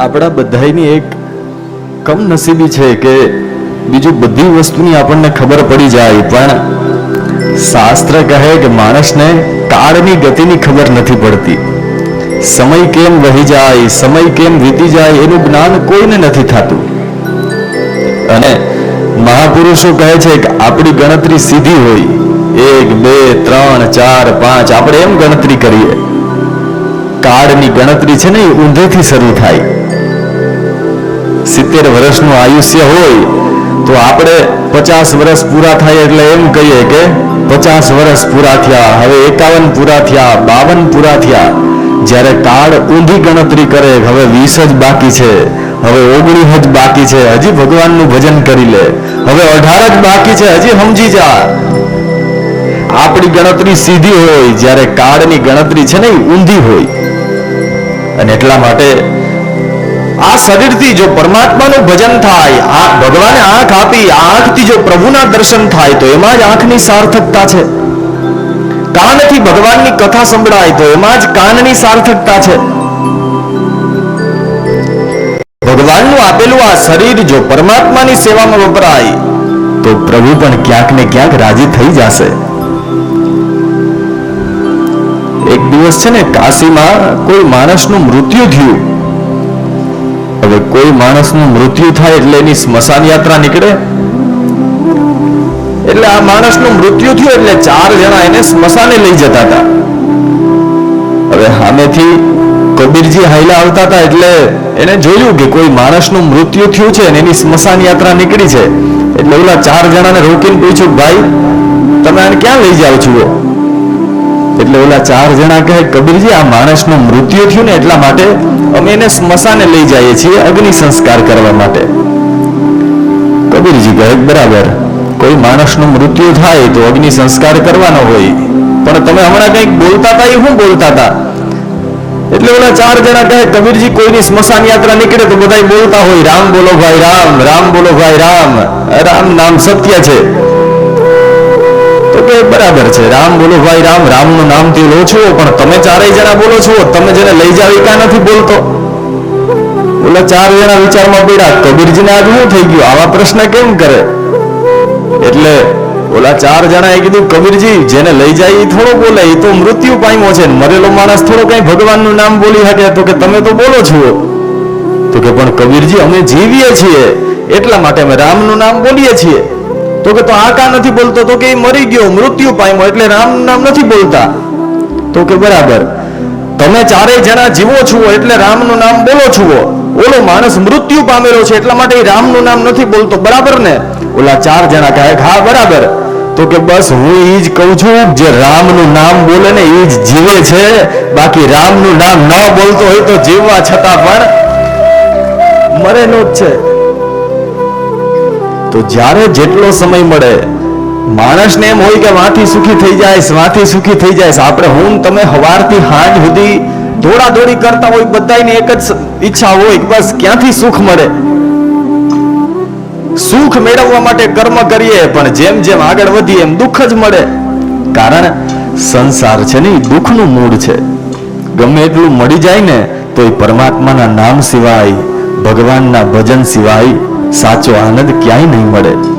આપણા બધાયની એક કમનસીબી છે કે બીજું બધી વસ્તુની આપણને ખબર પડી જાય, પણ શાસ્ત્ર કહે કે માણસને કાળની ગતિની ખબર નથી પડતી. સમય કેમ વહી જાય, સમય કેમ વીતી જાય, એનું જ્ઞાન કોઈને નથી થતું. અને મહાપુરુષો કહે છે કે આપણી ગણતરી સીધી હોય, એક, બે, ત્રણ, ચાર, પાંચ, આપણે એમ ગણતરી કરીએ. કાળની ગણતરી છે ને એ ઊંધેથી શરૂ થાય. સિત્તેર વર્ષનું આયુષ્ય હોય, તો આપણે પચાસ વર્ષ પૂરા થાય એટલે એમ કહીએ કે પચાસ વર્ષ પૂરા થયા, હવે એકાવન પૂરા થયા, બાવન પૂરા થયા. જ્યારે કાળ ઊંધી ગણતરી કરે, હવે વીસ જ બાકી છે, હવે ઓગણીસ જ બાકી છે, હજી ભગવાનનું ભજન કરી લે. હવે અઢાર જ બાકી છે, હજી સમજી જા. આપણી ગણતરી સીધી હોય, જ્યારે કાળની ગણતરી છે ને ઊંધી હોય. અને એટલા માટે આ શરીરથી જો પરમાત્માનું ભજન થાય, આ ભગવાને આંખ આપી આંખથી જો પ્રભુના દર્શન થાય, તો એમાં જ આંખની સાર્થકતા છે. કાનથી ભગવાનની કથા સંભળાય, તો એમાં જ કાનની સાર્થકતા છે. ભગવાનનું આપેલું આ શરીર જો પરમાત્માની સેવામાં વપરાય, તો પ્રભુ પણ ક્યાંક ને ક્યાંક રાજી થઈ જશે. એક દિવસ છે ને, કાશીમાં કોઈ માણસનું મૃત્યુ થયું. હવે કોઈ માણસનું મૃત્યુ થાય એટલે એની સ્મશાન યાત્રા નીકળે? એટલે આ માણસનું મૃત્યુ થયું એટલે ચાર જણા એને સ્મશાને લઈ જતા હતા. હવે સામેથી કબીરજી હાઈલા આવતા હતા એટલે એને જોયું કે કોઈ માણસનું મૃત્યુ થયું છે અને એની સ્મશાન યાત્રા નીકળી છે. એટલે ઓલા ચાર જણાને રોકીને પૂછ્યું, ભાઈ, તમે આને ક્યાં લઈ જાઓ છો? એટલે ઓલા ચાર જણા કહે, કબીરજી, આ માણસનું મૃત્યુ થયું ને એટલા માટે અમે એને સ્મશાને લઈ જઈએ છીએ અગ્નિ સંસ્કાર કરવા માટે. કબીરજી કહે, બરાબર. કોઈ માણસનું મૃત્યુ થાય તો અગ્નિ સંસ્કાર કરવાનો હોય. પણ તમે હમણાં કંઈક બોલતા હતા એ શું બોલતા હતા? એટલે ઓલા ચાર જણા કહે, કબીરજી, કોઈની સ્મશાન યાત્રા નીકળે તો બધા બોલતા હોય. રામ બોલો ભાઈ, રામ રામ બોલો ભાઈ, રામ. રામ નામ સત્ય છે. કે બરાબર છે. રામ બોલો ભાઈ, રામ. રામનું નામથી લો છો પણ તમે ચારેય જણા બોલો છો, તમે જેને લઈ જાવ એ કાં નથી બોલતો? ઓલા ચાર જણા વિચારમાં પડ્યા કબીરજીને આજ શું થઈ ગયું? આવા પ્રશ્ન કેમ કરે? એટલે ઓલા ચાર જણાએ કીધું, કબીરજી, જેને લઈ જાય એ થોડો બોલે એ તો મૃત્યુ પામ્યો છે. મરેલો માણસ થોડો કઈ ભગવાનનું નામ બોલી શકે, તો કે તમે તો બોલો છો. તો કે, પણ કબીરજી, અમે જીવીએ છીએ. એટલા માટે અમે રામનું નામ બોલીએ છીએ. તો કે તો આ નથી બોલતો? તો કે મરી ગયો, મૃત્યુ પામ્યો, એટલે રામ નામ નથી બોલતા. તો કે બરાબર. તમે ચારેય જણા જીવો છો, એટલે રામનું નામ બોલો છો. ઓલો માણસ મૃત્યુ પામેલો છે, એટલા માટે રામનું નામ નથી બોલતો. બરાબર ને? ઓલા ચાર જણા કહે, હા, બરાબર. તો કે બસ હું એ જ કહું છું, જે રામનું નામ બોલે ને એ જ જીવે છે. બાકી રામનું નામ ન બોલતો હોય તો જીવવા છતાં પણ મરેલો જ છે. તો જ્યારે જેટલો સમય મળે, માણસને એમ હોય કે વાથી સુખી થઈ જાય વાથી સુખી થઈ જાય. આપણે હું તમે હવારથી હાંજ સુધી દોડા દોડી કરતા હોય બધાને એક જ ઈચ્છા હોય બસ ક્યાંથી સુખ મળે? સુખ મેળવવા માટે કર્મ કરીએ, પણ જેમ જેમ આગળ વધીએ, એમ દુઃખ જ મળે. કારણ સંસાર છે ને દુઃખનું મૂળ છે. ગમે એટલું મળી જાય ને તો એ પરમાત્માના નામ સિવાય, ભગવાનના ભજન સિવાય સાચો આનંદ ક્યાંય નહીં મળે.